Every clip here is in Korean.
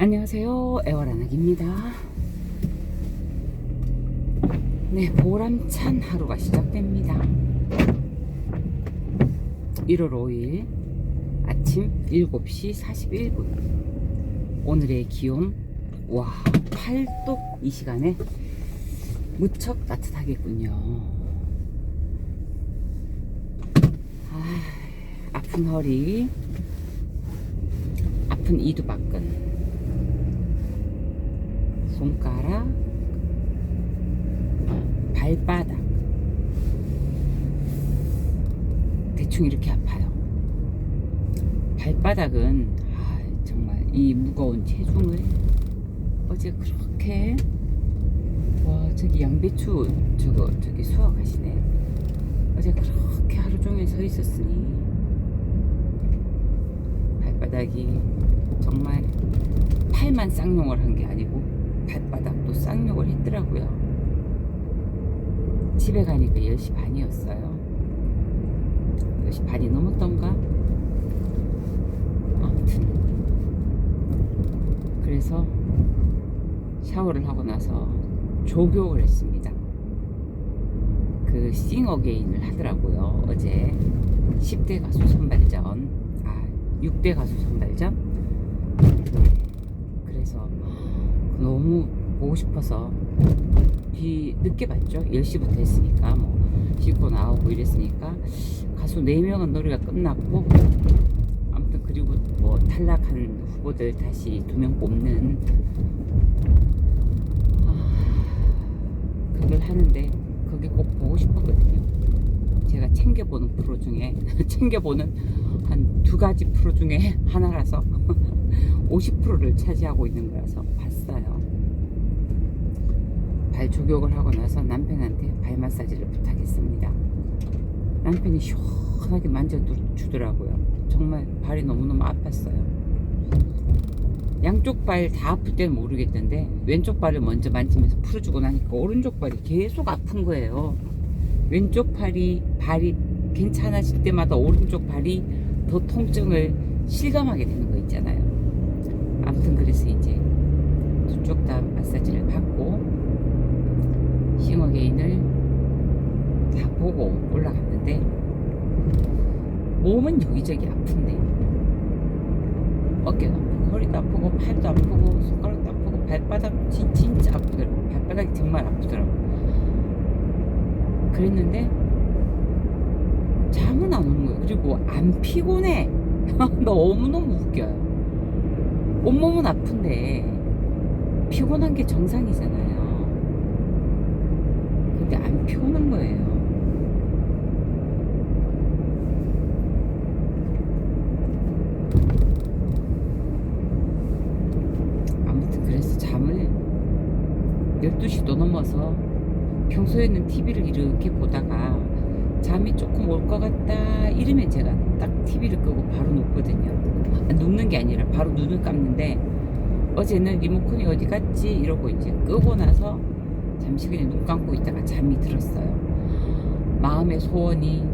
안녕하세요. 애월아낙입니다. 네, 보람찬 하루가 시작됩니다. 1월 5일 아침 7시 41분. 오늘의 기온, 와, 8도 이 시간에 무척 따뜻하겠군요. 아, 아픈 허리, 아픈 이두박근. 손가락, 발바닥. 대충 이렇게 아파요. 발바닥은 아, 정말 이 무거운 체중을 어제 그렇게 와 저기 양배추 저거 저기 수확하시네. 어제 그렇게 하루 종일 서 있었으니 발바닥이 정말 팔만 쌍용을 한 게 아니고 발바닥도 쌍욕을 했더라고요. 집에 가니까 10시 반이었어요. 10시 반이 넘었던가? 아무튼. 그래서 샤워를 하고 나서 조교를 했습니다. 그 싱어게인을 하더라고요. 어제 10대 가수 선발전, 아, 6대 가수 선발전. 그래서 너무 보고 싶어서 뒤 늦게 봤죠. 10시부터 했으니까 뭐 씻고 나오고 이랬으니까 가수 4명은 노래가 끝났고 아무튼 그리고 뭐 탈락한 후보들 다시 두명 뽑는 아, 그걸 하는데 그게 꼭 보고 싶었거든요. 제가 챙겨보는 프로 중에 챙겨보는 한 두 가지 프로 중에 하나라서 50%를 차지하고 있는 거라서 봤어요. 발 조격을 하고 나서 남편한테 발 마사지를 부탁했습니다. 남편이 시원하게 만져주더라고요. 정말 발이 너무너무 아팠어요. 양쪽 발 다 아플 때는 모르겠던데 왼쪽 발을 먼저 만지면서 풀어주고 나니까 오른쪽 발이 계속 아픈 거예요. 왼쪽 팔이 발이 괜찮아질 때마다 오른쪽 발이 더 통증을 실감하게 되는 거 있잖아요. 아무튼 그래서 이제 두 쪽 다 마사지를 받고 싱어게인을 다 보고 올라갔는데 몸은 여기저기 아픈데 어깨도 아프고 허리도 아프고 팔도 아프고 손가락도 아프고 발바닥 진, 진짜 아프더라고 발바닥이 정말 아프더라고. 그랬는데 잠은 안 오는 거예요. 그리고 안 피곤해. 너무너무 웃겨요 온몸은 아픈데 피곤한 게 정상이잖아요. 근데 안 피곤한 거예요. 아무튼 그래서 잠을 12시도 넘어서 평소에는 TV를 이렇게 보다가 잠이 조금 올 것 같다 이러면 제가 딱 TV를 끄고 바로 눕거든요. 아, 눕는 게 아니라 바로 눈을 감는데 어제는 리모컨이 어디 갔지 이러고 이제 끄고 나서 잠시 그냥 눈 감고 있다가 잠이 들었어요. 마음의 소원이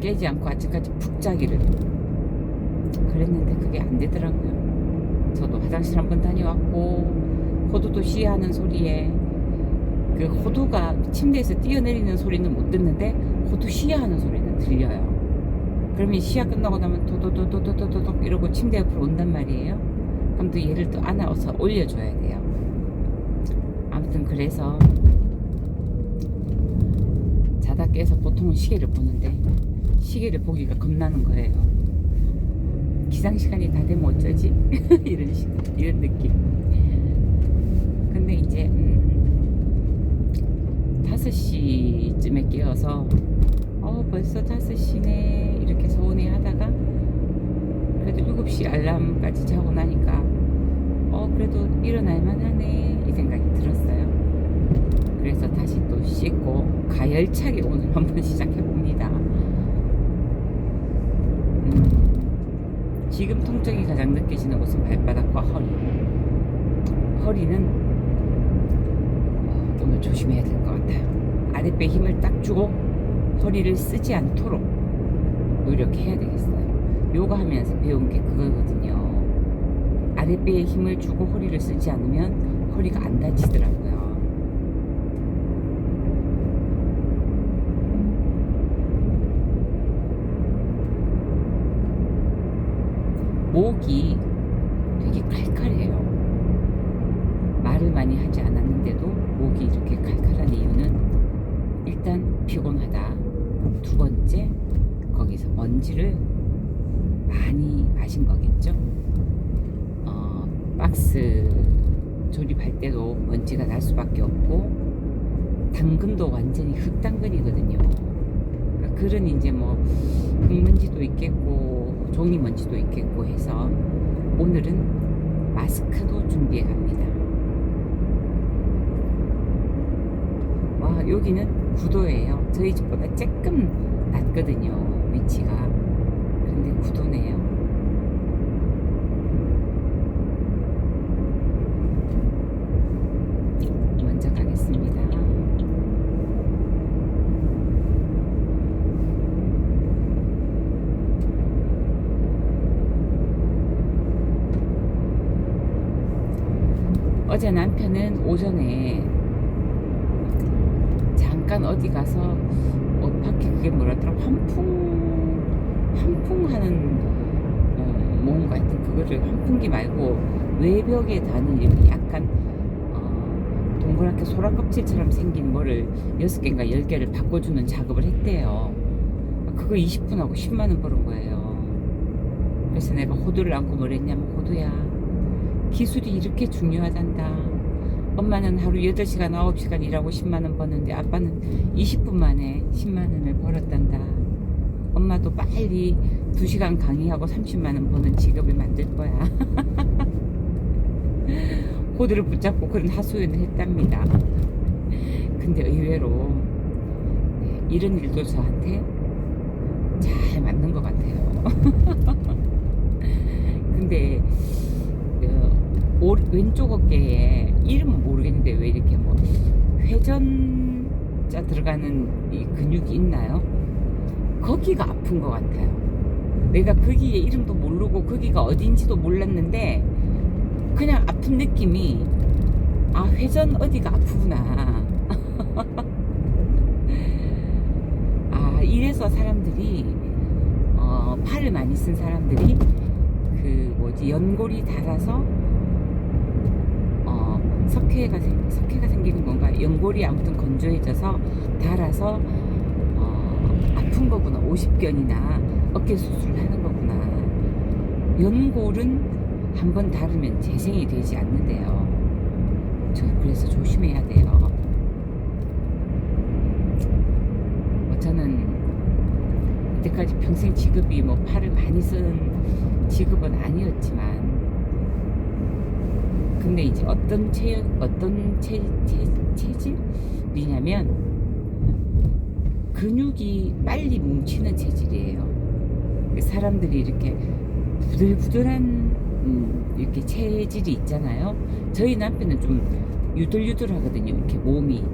깨지 않고 아직까지 푹 자기를 그랬는데 그게 안 되더라고요. 저도 화장실 한 번 다녀왔고 호두도 시하는 소리에 그 호두가 침대에서 뛰어내리는 소리는 못 듣는데 호두 시야하는 소리는 들려요. 그러면 시야 끝나고 나면 도도도도도도도 이러고 침대 옆으로 온단 말이에요. 그럼 또 얘를 또 안아서 올려줘야 돼요. 아무튼 그래서 자다 깨서 보통은 시계를 보는데 시계를 보기가 겁나는 거예요. 기상 시간이 다 되면 어쩌지? 이런 식 이런 느낌. 근데 이제 음, 5시쯤에 깨어서 어 벌써 5시네. 이렇게 서운해 하다가 그래도 7시 알람까지 자고 나니까 어 그래도 일어날 만 하네. 이 생각이 들었어요. 그래서 다시 또 씻고 가열차게 오늘 한번 시작해 봅니다. 음, 지금 통증이 가장 느껴지는 곳은 발바닥과 허리. 허리는 어, 오늘 조심해야 될 것 같아요 아랫배 힘을 딱 주고 허리를 쓰지 않도록 노력해야 되겠어요. 요가 하면서 배운 게 그거거든요. 아랫배에 힘을 주고 허리를 쓰지 않으면 허리가 안 다치더라고요. 목이 되게 칼칼해요. 말을 많이 하지 않았는데도 목이 이렇게 칼칼한 이유는 일단 피곤하다. 두 번째, 거기서 먼지를 많이 마신 거겠죠. 어, 박스 조립할 때도 먼지가 날 수밖에 없고 당근도 완전히 흙당근이거든요. 그러니까 글은 이제 뭐 흙먼지도 있겠고 종이 먼지도 있겠고 해서 오늘은 마스크도 준비해 갑니다. 와 여기는 구도예요. 저희 집보다 조금 낮거든요. 위치가. 근데 구도네요. 먼저 가겠습니다. 어제 남편은 오전에 잠깐 어디 가서 어, 밖에 그게 뭐라더라 환풍 환풍하는 어, 뭔가 하여튼 그거를 환풍기 말고 외벽에 다는 약간 어, 동그랗게 소라 껍질처럼 생긴 뭐를 여섯 개인가 열 개를 바꿔주는 작업을 했대요. 그거 20분 하고 10만 원 버는 거예요. 그래서 내가 호두를 안고 뭘 했냐면 호두야 기술이 이렇게 중요하단다. 엄마는 하루 8시간, 9시간 일하고 10만원 버는데 아빠는 20분 만에 10만원을 벌었단다. 엄마도 빨리 2시간 강의하고 30만원 버는 직업을 만들 거야. 호두를 붙잡고 그런 하소연을 했답니다. 근데 의외로 네, 이런 일도 저한테 잘 맞는 것 같아요. 근데 어, 오, 왼쪽 어깨에 이름은 모르겠는데 왜 이렇게 뭐 회전자 들어가는 이 근육이 있나요? 거기가 아픈 것 같아요. 내가 거기에 이름도 모르고 거기가 어딘지도 몰랐는데 그냥 아픈 느낌이 아 회전 어디가 아프구나. 아 이래서 사람들이 어, 팔을 많이 쓴 사람들이 그 뭐지 연골이 닳아서 어, 석회가 생 석회가 생기는 건가 연골이 아무튼 건조해져서 닳아서 어, 아픈 거구나. 50견이나 어깨 수술을 하는 거구나. 연골은 한 번 닳으면 재생이 되지 않는데요. 저 그래서 조심해야 돼요. 뭐 저는 이때까지 평생 직업이 뭐 팔을 많이 쓴 직업은 아니었지만 근데 이제 어떤 체 어떤 체, 체, 체질이냐면 근육이 빨리 뭉치는 체질이에요. 사람들이 이렇게 부들부들한 음, 이렇게 체질이 있잖아요. 저희 남편은 좀 유들유들하거든요. 이렇게 몸이.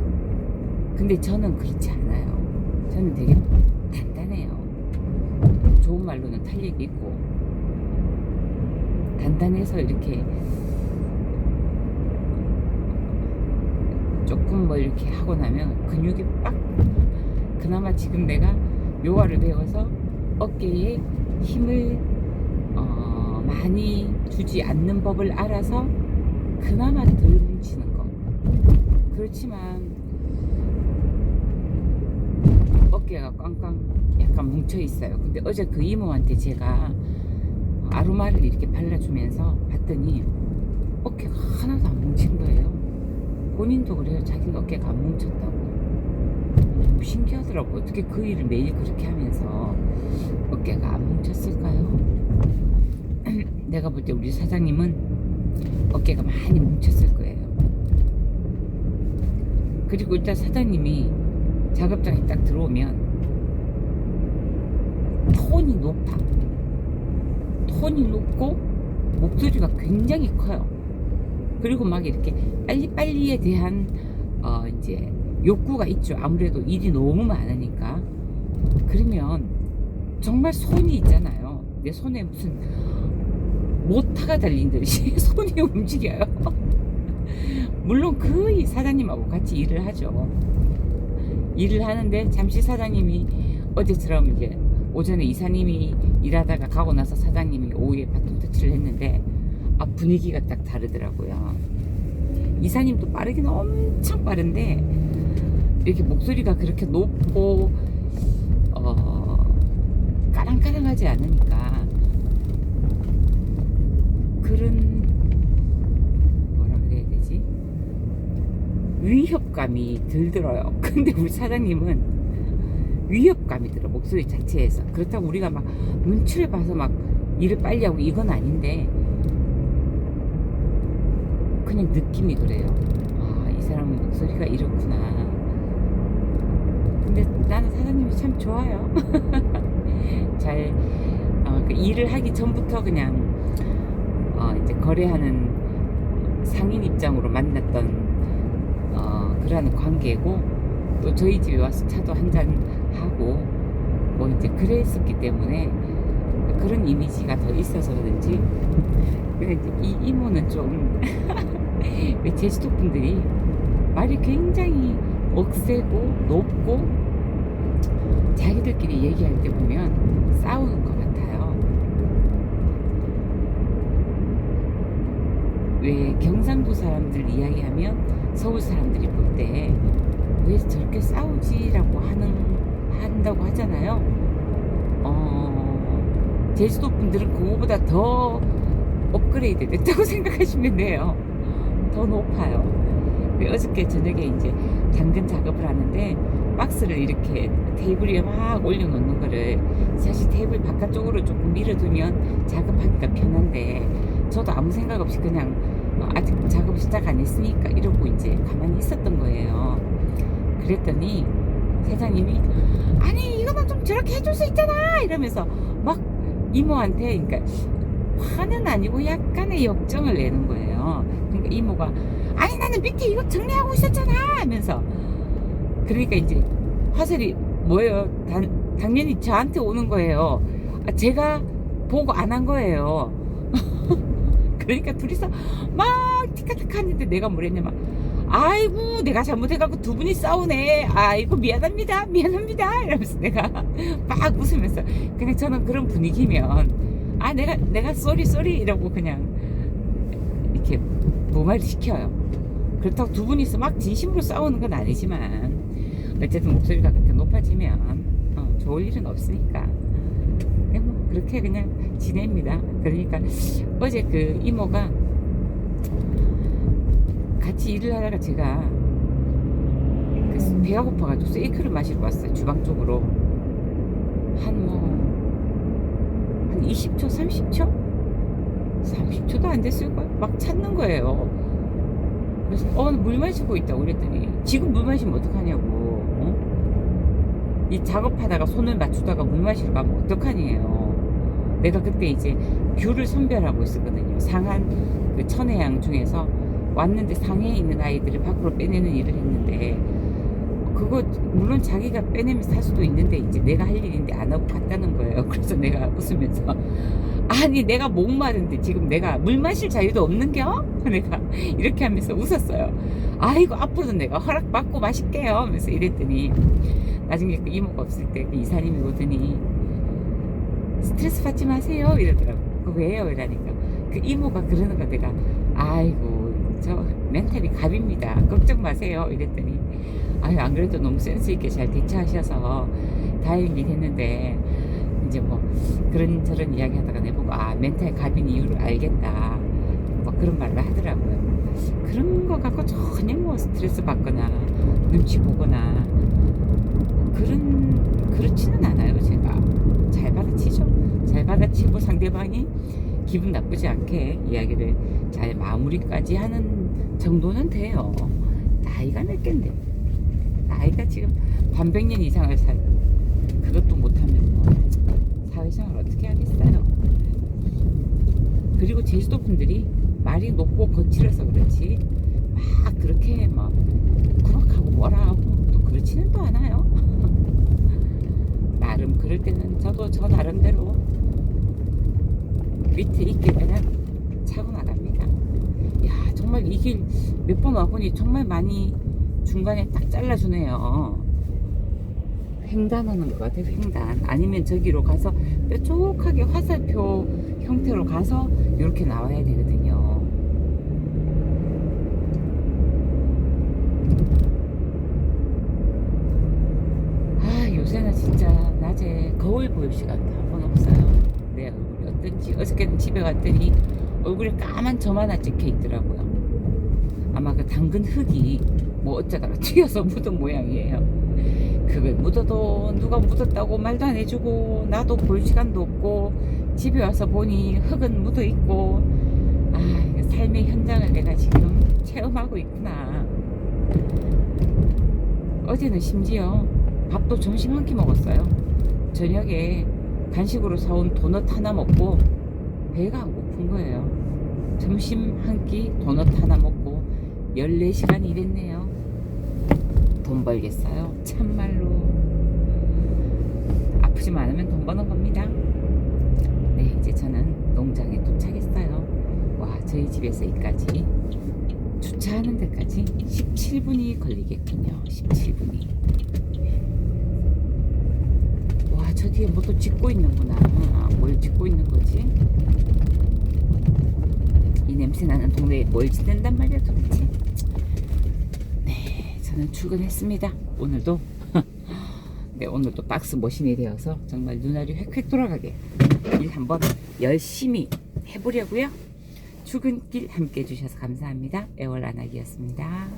근데 저는 그렇지 않아요. 저는 되게 단단해요. 좋은 말로는 탄력이 있고 단단해서 이렇게 조금 뭐 이렇게 하고 나면 근육이 빡. 그나마 지금 내가 요가를 배워서 어깨에 힘을 어, 많이 주지 않는 법을 알아서 그나마 덜 뭉치는 거. 그렇지만 어깨가 꽝꽝 약간 뭉쳐 있어요. 근데 어제 그 이모한테 제가 아로마를 이렇게 발라주면서 봤더니 어깨가 하나도 안 뭉친 거예요. 본인도 그래요. 자기는 어깨가 안 뭉쳤다고. 신기하더라고. 어떻게 그 일을 매일 그렇게 하면서 어깨가 안 뭉쳤을까요? 내가 볼 때 우리 사장님은 어깨가 많이 뭉쳤을 거예요. 그리고 일단 사장님이 작업장에 딱 들어오면 톤이 높아. 톤이 높고 목소리가 굉장히 커요. 그리고 막 이렇게 빨리빨리에 대한 어 이제 욕구가 있죠. 아무래도 일이 너무 많으니까. 그러면 정말 손이 있잖아요. 내 손에 무슨 모타가 달린 듯이 손이 움직여요. 물론 거의 사장님하고 같이 일을 하죠. 일을 하는데 잠시 사장님이 어제처럼 이제 오전에 이사님이 일하다가 가고 나서 사장님이 오후에 바톤 터치를 했는데 아 분위기가 딱 다르더라고요. 이사님도 빠르긴 엄청 빠른데 이렇게 목소리가 그렇게 높고 어 까랑까랑하지 않으니까 그런 뭐라 그래야 되지 위협감이 들들어요. 근데 우리 사장님은 위협감이 들어 목소리 자체에서 그렇다고 우리가 막 눈치를 봐서 막 일을 빨리 하고 이건 아닌데 그냥 느낌이 그래요. 아, 이 사람 목소리가 이렇구나. 근데 나는 사장님이 참 좋아요. 잘 어, 그 일을 하기 전부터 그냥 어, 이제 거래하는 상인 입장으로 만났던 어, 그러한 관계고 또 저희 집에 와서 차도 한 잔 하고 뭐 이제 그랬었기 때문에 그런 이미지가 더 있어서 그런지 이 이모는 좀 왜 제주도 분들이 말이 굉장히 억세고 높고 자기들끼리 얘기할 때 보면 싸우는 것 같아요. 왜 경상도 사람들 이야기하면 서울 사람들이 볼 때 왜 저렇게 싸우지라고 하는 한다고 하잖아요. 어, 제주도 분들은 그거보다 더 업그레이드 됐다고 생각하시면 돼요. 더 높아요. 어저께 저녁에 이제 당근 작업을 하는데 박스를 이렇게 테이블 위에 막 올려놓는 거를 사실 테이블 바깥쪽으로 조금 밀어두면 작업하기가 편한데 저도 아무 생각 없이 그냥 어, 아직 작업 시작 안 했으니까 이러고 이제 가만히 있었던 거예요. 그랬더니 사장님이 아니 이거만 좀 저렇게 해줄 수 있잖아 이러면서 막 이모한테 그러니까 화는 아니고 약간의 역정을 내는 거예요. 이모가 아니 나는 밑에 이거 정리하고 있었잖아 하면서 그러니까 이제 화살이 뭐예요? 단, 당연히 저한테 오는 거예요. 아, 제가 보고 안 한 거예요. 그러니까 둘이서 막 티카티카 하는데 내가 뭐랬냐면 아이고 내가 잘못해갖고 두 분이 싸우네 아이고 미안합니다 미안합니다 이러면서 내가 막 웃으면서 그냥 저는 그런 분위기면 아 내가 내가 쏘리 쏘리 이러고 그냥 이렇게 무마를 시켜요. 그렇다고 두 분이서 막 진심으로 싸우는 건 아니지만 어쨌든 목소리가 그렇게 높아지면 어, 좋을 일은 없으니까. 그냥 뭐 그렇게 그냥 지냅니다. 그러니까 어제 그 이모가 같이 일을 하다가 제가 그 배가 고파가지고 세이크를 마시러 왔어요 주방 쪽으로. 한 뭐 한 20초 30초 30초도 안 됐을걸? 막 찾는 거예요. 그래서 어 물 마시고 있다고 그랬더니 지금 물 마시면 어떡하냐고. 어? 이 작업하다가 손을 맞추다가 물 마시러 가면 어떡하니에요. 내가 그때 이제 귤을 선별하고 있었거든요. 상한 그 천혜향 중에서 왔는데 상해에 있는 아이들을 밖으로 빼내는 일을 했는데 그거 물론 자기가 빼내면 살 수도 있는데 이제 내가 할 일인데 안 하고 갔다는 거예요. 그래서 내가 웃으면서 아니 내가 목마른데 지금 내가 물 마실 자유도 없는겨? 내가 이렇게 하면서 웃었어요. 아이고 앞으로는 내가 허락 받고 마실게요. 하면서 이랬더니 나중에 그 이모가 없을 때 그 이사님이 오더니 스트레스 받지 마세요 이러더라고. 그 왜요? 이러니까 그 이모가 그러는 거 내가 아이고 저 멘탈이 갑입니다. 걱정 마세요. 이랬더니 아유 안 그래도 너무 센스 있게 잘 대처하셔서 다행이긴 했는데 이제 뭐 그런 저런 이야기 하다가 내보고 아 멘탈 갑인 이유를 알겠다. 뭐 그런 말을 하더라고요. 그런 거 갖고 전혀 뭐 스트레스 받거나 눈치 보거나 그런 그렇지는 않아요 제가 잘 받아치죠. 잘 받아치고 상대방이 기분 나쁘지 않게 이야기를 잘 마무리까지 하는 정도는 돼요. 나이가 몇 갠데. 나이가 지금 반백 년 이상을 살 그것도 못하면 뭐 사회생활 어떻게 하겠어요. 그리고 제주도 분들이 말이 높고 거칠어서 그렇지 막 그렇게 막 구박하고 뭐라 하고 또 그렇지는 또 않아요. 나름 그럴 때는 저도 저 나름대로 밑에 있게 그냥 길몇 번 와보니 정말 많이 중간에 딱 잘라주네요. 횡단하는 것 같아요, 횡단. 아니면 저기로 가서 뾰족하게 화살표 형태로 가서 이렇게 나와야 되거든요. 아, 요새는 진짜 낮에 거울 볼 시간도 한번 없어요. 내 얼굴이 어떤지. 어저께는 집에 갔더니 얼굴에 까만 점 하나 찍혀 있더라고요. 아마 그 당근 흙이 뭐 어쩌다가 튀어서 묻은 모양이에요. 그걸 묻어도 누가 묻었다고 말도 안 해주고 나도 볼 시간도 없고 집에 와서 보니 흙은 묻어 있고 아 삶의 현장을 내가 지금 체험하고 있구나. 어제는 심지어 밥도 점심 한 끼 먹었어요. 저녁에 간식으로 사온 도넛 하나 먹고 배가 안 고픈 거예요. 점심 한 끼 도넛 하나 먹고 14시간 일했네요. 돈 벌겠어요. 참말로. 아프지만 않으면 돈 버는 겁니다. 네, 이제 저는 농장에 도착했어요. 와, 저희 집에서 여기까지 주차하는 데까지 17분이 걸리겠군요. 17분이. 와, 저 뒤에 뭐 또 짓고 있는구나. 뭘 짓고 있는 거지? 이 냄새 나는 동네에 뭘 짓는단 말이야 도대체. 네, 저는 출근했습니다. 오늘도. 네, 오늘도 박스 머신이 되어서 정말 눈알이 획획 돌아가게 일 한번 열심히 해보려고요. 출근길 함께 해주셔서 감사합니다. 애월안학이었습니다.